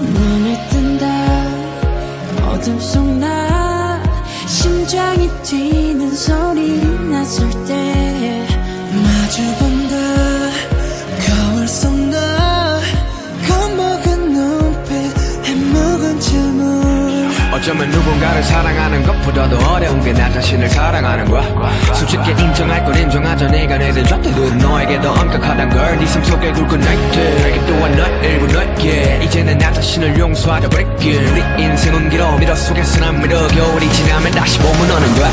눈을 뜬다. 어둠 속 나 심장이 뛰는 소리 났을 때 어쩌면 누군가를 사랑하는 것보다도 어려운 게 나 자신을 사랑하는 거야. 솔직히 인정할 건 인정하자. 내가 내든 좌태들은 너에게 더 엄격하단 걸네삶 속에 굵은 나이트 또한 너 일부 너에게. 이제는 나 자신을 용서하자 break it 우리 인생은 길어. 미러 속에서 난 미러 겨울이 지나면 다시 봄은 오는 거야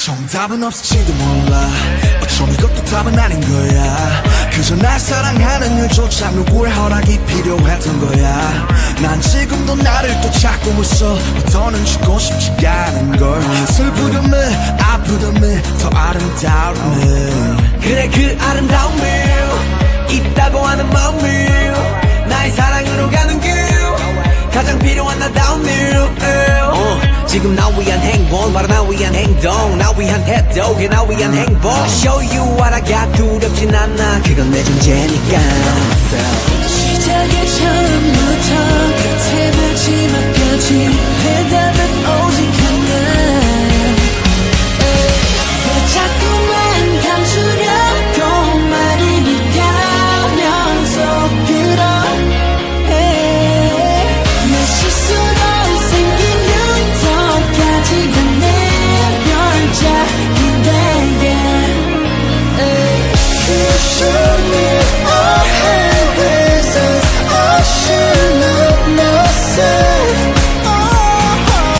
정답은 없을지도 몰라. 어쩜 이것도 답은 아닌 거야. 그저 날 사랑하는 일조차 누구의 허락이 필요했던 거야. 난 지금도 나를 또 찾고 있어. 더는 죽고 싶지가 않은 걸. 슬프렴을 아프렴을 더 아름다움을 그래 그 아름다움을 있다고 하는 마음을 지금 나 위한 행복 바로 나 위한 행동. 나 위한 태도 그게 나 위한 행복. I show you what I got 두렵진 않아. 그건 내 존재니까. 시작의 처음